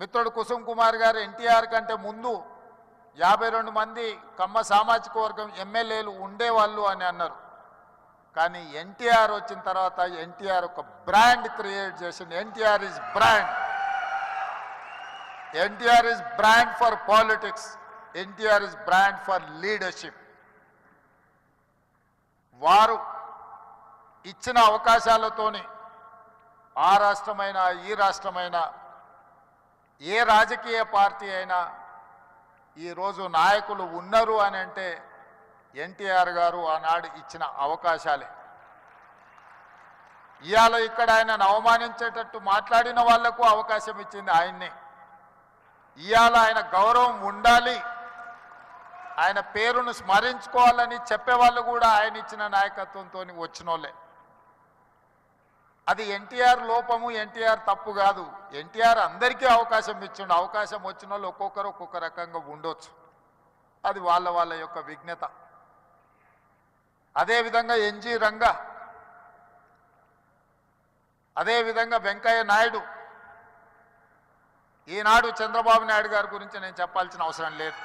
మిత్రుడు కుసుమ్ కుమార్ గారు ఎన్టీఆర్ కంటే ముందు యాభై రెండు మంది కమ్మ సామాజిక వర్గం ఎమ్మెల్యేలు ఉండేవాళ్ళు అని అన్నారు. కానీ ఎన్టీఆర్ వచ్చిన తర్వాత ఎన్టీఆర్ ఒక బ్రాండ్ క్రియేట్ చేసింది NTR is brand. NTR is brand for politics. NTR is brand for leadership. వారు ఇచ్చిన అవకాశాలతోని ఆ రాష్ట్రమైన ఈ రాష్ట్రమైనా ఏ రాజకీయ పార్టీ అయినా ఈరోజు నాయకులు ఉన్నారు అని అంటే ఎన్టీఆర్ గారు ఆనాడు ఇచ్చిన అవకాశాలే. ఇవాళ ఇక్కడ ఆయనను అవమానించేటట్టు మాట్లాడిన వాళ్ళకు అవకాశం ఇచ్చింది ఆయన్నే. ఇవాళ ఆయన గౌరవం ఉండాలి. ఆయన పేరును స్మరించుకోవాలని చెప్పేవాళ్ళు కూడా ఆయన ఇచ్చిన నాయకత్వంతో వచ్చినోళ్ళే. అది ఎన్టీఆర్ లోపము ఎన్టీఆర్ తప్పు కాదు. ఎన్టీఆర్ అందరికీ అవకాశం ఇచ్చిండు. అవకాశం వచ్చిన వాళ్ళు ఒక్కొక్కరు ఒక్కొక్క రకంగా ఉండొచ్చు. అది వాళ్ళ వాళ్ళ యొక్క విఘ్నత అదేవిధంగా ఎన్జి రంగా అదేవిధంగా వెంకయ్య నాయుడు. ఈనాడు చంద్రబాబు నాయుడు గారి గురించి నేను చెప్పాల్సిన అవసరం లేదు.